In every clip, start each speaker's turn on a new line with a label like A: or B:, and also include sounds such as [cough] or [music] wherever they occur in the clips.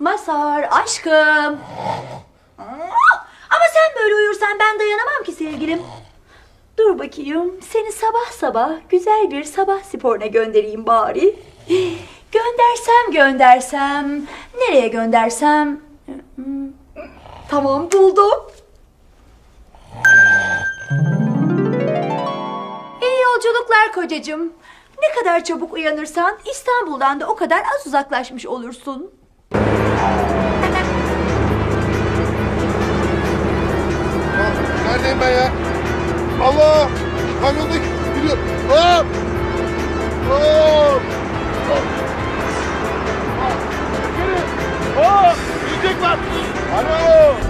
A: Masar aşkım. Ama sen böyle uyursan ben dayanamam ki sevgilim. Dur bakayım seni sabah sabah güzel bir sabah sporuna göndereyim bari. Göndersem göndersem nereye göndersem Tamam buldum. İyi yolculuklar kocacığım. Ne kadar çabuk uyanırsan İstanbul'dan da o kadar az uzaklaşmış olursun.
B: Neredeyim ben ya? Allah! Kamyondaki gidiyor. Hop! Hop! Hop! Hop! Var. Alo! Alo!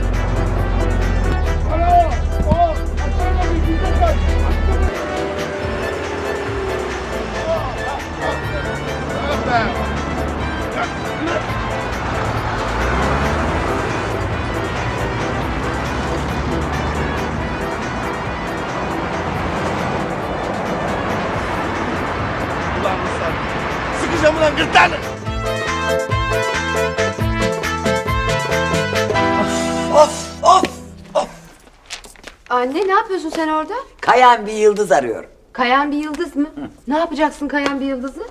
B: Sıkacağım ulan gırtlağını!
C: Of of of.
D: Anne ne yapıyorsun sen orada?
C: Kayan bir yıldız arıyorum.
D: Kayan bir yıldız mı? Ne yapacaksın kayan bir yıldızı?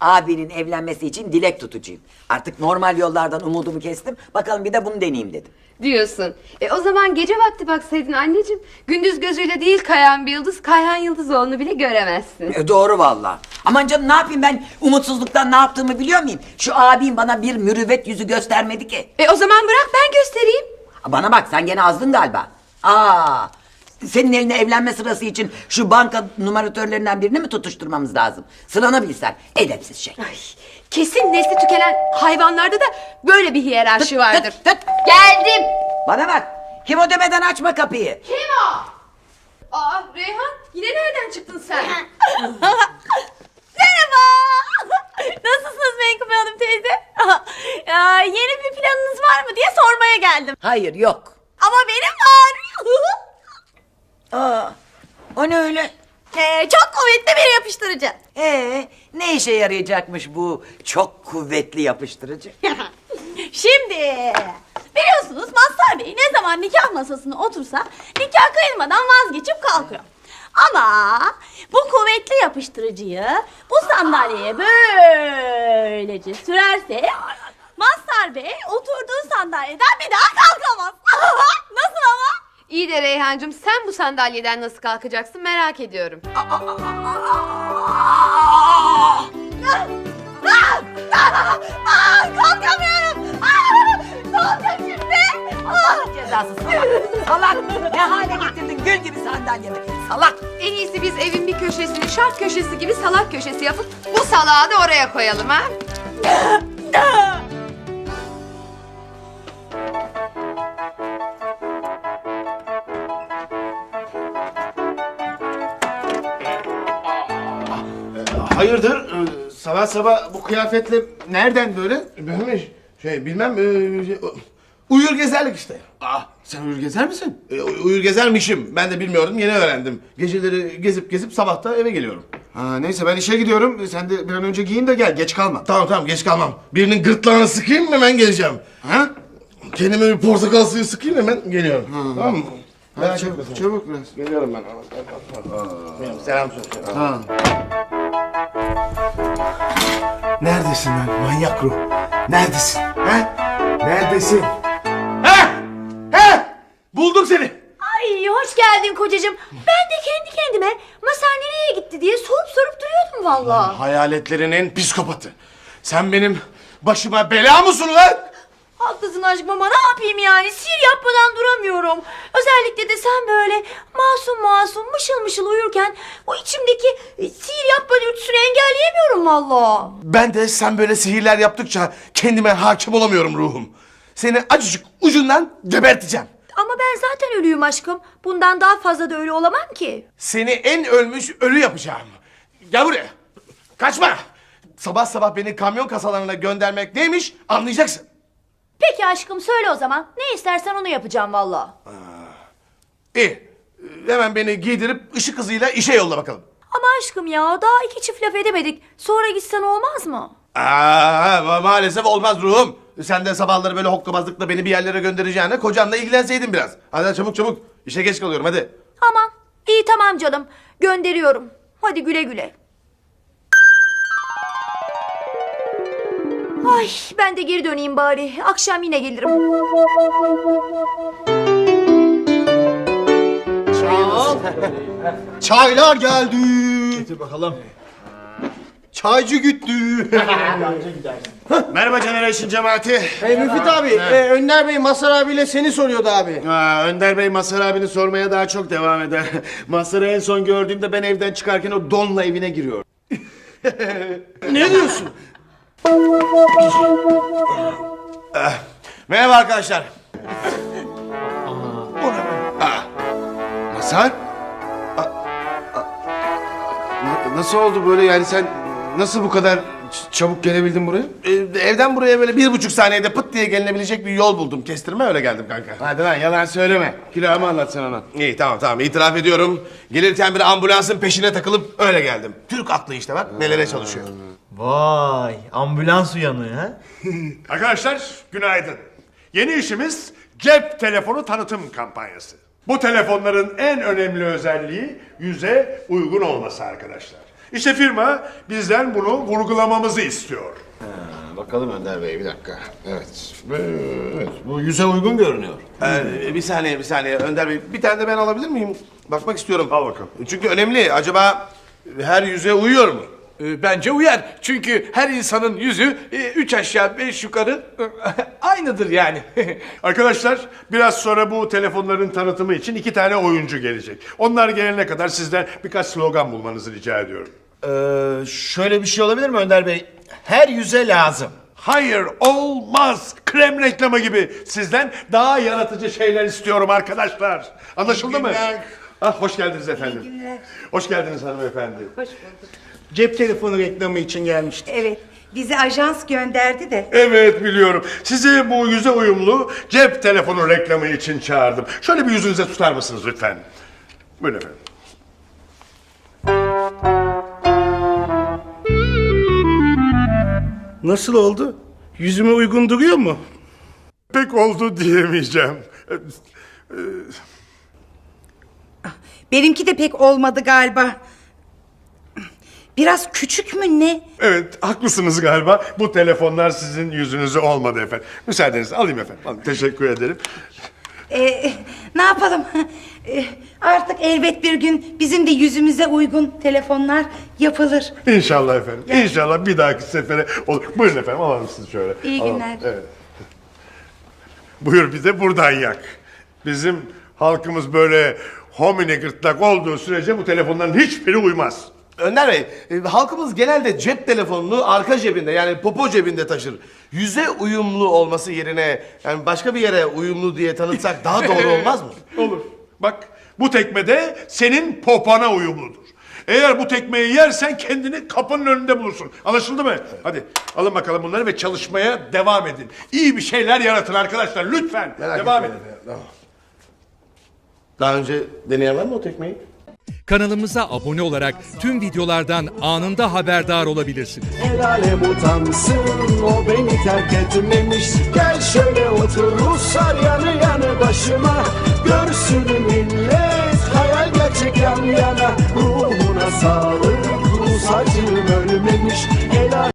C: Abinin evlenmesi için dilek tutacağım. Artık normal yollardan umudumu kestim. Bakalım bir de bunu deneyeyim dedim.
D: Diyorsun. E o zaman gece vakti baksaydın anneciğim. Gündüz gözüyle değil kayan bir yıldız, kayan yıldız olduğunu bile göremezsin.
C: E, doğru valla. Aman canım ne yapayım ben umutsuzluktan ne yaptığımı biliyor muyum? Şu abim bana bir mürüvvet yüzü göstermedi ki.
D: E o zaman bırak ben göstereyim.
C: Bana bak sen gene azdın galiba. Aa, senin eline evlenme sırası için şu banka numaratörlerinden birini mi tutuşturmamız lazım? Sıranı bilsen edepsiz şey.
D: Ay, kesin nesli tükenen hayvanlarda da böyle bir hiyerarşi vardır.
C: Tut, tut.
D: Geldim.
C: Bana bak kim o demeden açma kapıyı.
D: Kim o? Aa Reyhan yine nereden çıktın sen? [laughs]
A: Merhaba. Nasılsınız Menkıbe Hanım teyze? [laughs] Ya, yeni bir planınız var mı diye sormaya geldim.
C: Hayır yok.
A: Ama benim var. [laughs]
C: Aa, o ne öyle?
A: Ee, çok kuvvetli bir yapıştırıcı.
C: Ee, ne işe yarayacakmış bu çok kuvvetli yapıştırıcı? [laughs]
A: Şimdi biliyorsunuz Mazhar Bey ne zaman nikah masasına otursa nikah kıyılmadan vazgeçip kalkıyor. Ama bu kuvvetli yapıştırıcıyı bu sandalyeye böylece sürerse Mazhar Bey oturduğu sandalyeden bir daha kalkamaz. [laughs] Nasıl ama?
D: İyi de Reyhancığım sen bu sandalyeden nasıl kalkacaksın merak ediyorum.
A: Aa, kalkamıyorum. Aa, ne olacak şimdi?
C: Cezası salak. Salak. Ne hale getirdin gül gibi sandalyemi. Salak.
D: En iyisi biz evin bir köşesini şark köşesi gibi salak köşesi yapıp bu salağı da oraya koyalım ha.
B: Sabah sabah bu kıyafetle nereden böyle? Ben mi? Şey bilmem. e, şey, uyur gezerlik işte.
E: Ah sen uyur gezer misin?
B: E, uy- uyur gezermişim. Ben de bilmiyordum. Yeni öğrendim. Geceleri gezip gezip sabahta eve geliyorum.
E: Ha, neyse ben işe gidiyorum. Sen de bir an önce giyin de gel geç kalma.
B: Tamam tamam geç kalmam. Birinin gırtlağına sıkayım hemen geleceğim.
E: Ha?
B: Kendime bir portakal suyu sıkayım hemen geliyorum. Tamam mı?
E: Hadi
B: Merak etme
E: çabuk,
B: sen.
E: çabuk biraz.
B: Geliyorum ben. Benim selam söyle.
E: Ha.
B: Neredesin lan manyak ruh? Neredesin? He? Neredesin? He? He? Buldum seni.
A: Ay hoş geldin kocacığım. Ben de kendi kendime Masar nereye gitti diye sorup sorup duruyordum valla.
B: Hayaletlerinin psikopatı. Sen benim başıma bela mısın lan?
A: Haklısın aşkım ama ne yapayım yani sihir yapmadan duramıyorum. Özellikle de sen böyle masum masum mışıl mışıl uyurken o içimdeki e, sihir yapma dürtüsünü engelleyemiyorum valla.
B: Ben de sen böyle sihirler yaptıkça kendime hakim olamıyorum ruhum. Seni acıcık ucundan geberteceğim.
A: Ama ben zaten ölüyüm aşkım. Bundan daha fazla da ölü olamam ki.
B: Seni en ölmüş ölü yapacağım. Gel buraya. Kaçma. Sabah sabah beni kamyon kasalarına göndermek neymiş anlayacaksın.
A: Peki aşkım söyle o zaman. Ne istersen onu yapacağım valla.
B: İyi. Hemen beni giydirip ışık hızıyla işe yolla bakalım.
A: Ama
F: aşkım ya daha iki çift laf edemedik. Sonra gitsen olmaz mı?
B: Aa, ma- maalesef olmaz ruhum. Sen de sabahları böyle hokkabazlıkla beni bir yerlere göndereceğine kocanla ilgilenseydin biraz. Hadi çabuk çabuk. İşe geç kalıyorum hadi.
F: Aman iyi tamam canım gönderiyorum. Hadi güle güle. Ay ben de geri döneyim bari. Akşam yine gelirim. [laughs]
G: Çaylar geldi. Getir bakalım. Çaycı gitti. [laughs]
B: Merhaba Generation cemaati.
G: hey Müfit abi, e, Önder Bey Masar abiyle seni soruyordu abi.
B: Aa, Önder Bey Mazhar abini sormaya daha çok devam eder. [laughs] Mazhar'ı en son gördüğümde ben evden çıkarken o donla evine giriyor.
G: Ne diyorsun?
B: Merhaba arkadaşlar. Aa, Mazhar? Nasıl oldu böyle yani sen nasıl bu kadar ç- çabuk gelebildin buraya? Ee, evden buraya böyle bir buçuk saniyede pıt diye gelinebilecek bir yol buldum. Kestirme öyle geldim kanka. Hadi lan yalan söyleme. Külahımı anlat sen ona. İyi tamam tamam itiraf ediyorum. Gelirken bir ambulansın peşine takılıp öyle geldim. Türk aklı işte bak nelere çalışıyor.
H: Vay ambulans uyanığı ha? [laughs]
I: Arkadaşlar günaydın. Yeni işimiz cep telefonu tanıtım kampanyası. Bu telefonların en önemli özelliği yüze uygun olması arkadaşlar. İşte firma bizden bunu vurgulamamızı istiyor.
B: Bakalım Önder Bey bir dakika. Evet. Evet bu yüze uygun görünüyor. Ee, bir saniye bir saniye Önder Bey bir tane de ben alabilir miyim? Bakmak istiyorum.
I: Al bakalım.
B: Çünkü önemli. Acaba her yüze uyuyor mu?
J: Ee, Bence uyar. Çünkü her insanın yüzü e, üç aşağı beş yukarı e, [laughs] aynıdır yani. [laughs]
I: Arkadaşlar biraz sonra bu telefonların tanıtımı için iki tane oyuncu gelecek. Onlar gelene kadar sizden birkaç slogan bulmanızı rica ediyorum.
H: Ee, şöyle bir şey olabilir mi Önder Bey? Her yüze lazım.
I: Hayır olmaz. Krem reklamı gibi. Sizden daha yaratıcı şeyler istiyorum arkadaşlar. Anlaşıldı mı? Ah, hoş geldiniz efendim. Hoş geldiniz hanımefendi.
G: Cep telefonu reklamı için gelmişti.
K: Evet. Bizi ajans gönderdi de.
I: Evet biliyorum. Sizi bu yüze uyumlu cep telefonu reklamı için çağırdım. Şöyle bir yüzünüze tutar mısınız lütfen? Buyurun efendim.
B: Nasıl oldu? Yüzüme uygun duruyor mu?
I: Pek oldu diyemeyeceğim.
K: Benimki de pek olmadı galiba. Biraz küçük mü ne?
I: Evet haklısınız galiba. Bu telefonlar sizin yüzünüze olmadı efendim. Müsaadenizle alayım efendim. Alayım. Teşekkür ederim.
K: Ee, ne yapalım? Ee, artık elbet bir gün bizim de yüzümüze uygun telefonlar yapılır.
I: İnşallah efendim. İnşallah bir dahaki sefere olur. Buyurun efendim alalım sizi şöyle.
K: İyi
I: Alalım.
K: günler.
I: Evet. Buyur bir de buradan yak. Bizim halkımız böyle homini gırtlak olduğu sürece bu telefonların hiçbiri uymaz.
B: Önder Bey, e, halkımız genelde cep telefonunu arka cebinde yani popo cebinde taşır. Yüze uyumlu olması yerine yani başka bir yere uyumlu diye tanıtsak daha doğru olmaz mı? [laughs]
I: Olur. Bak bu tekme de senin popana uyumludur. Eğer bu tekmeyi yersen kendini kapının önünde bulursun. Anlaşıldı mı? Hadi alın bakalım bunları ve çalışmaya devam edin. İyi bir şeyler yaratın arkadaşlar lütfen.
B: Merak
I: devam
B: etmeyin
I: edin.
B: tamam. Daha önce deneyen var mı o tekmeyi?
L: Kanalımıza abone olarak tüm videolardan anında haberdar olabilirsiniz.
G: El alem o beni terk etmemiş Gel şöyle otur Ruslar yanı yanı başıma Görsün millet hayal gerçek yan yana Ruhuna sağlık Rus acım ölmemiş El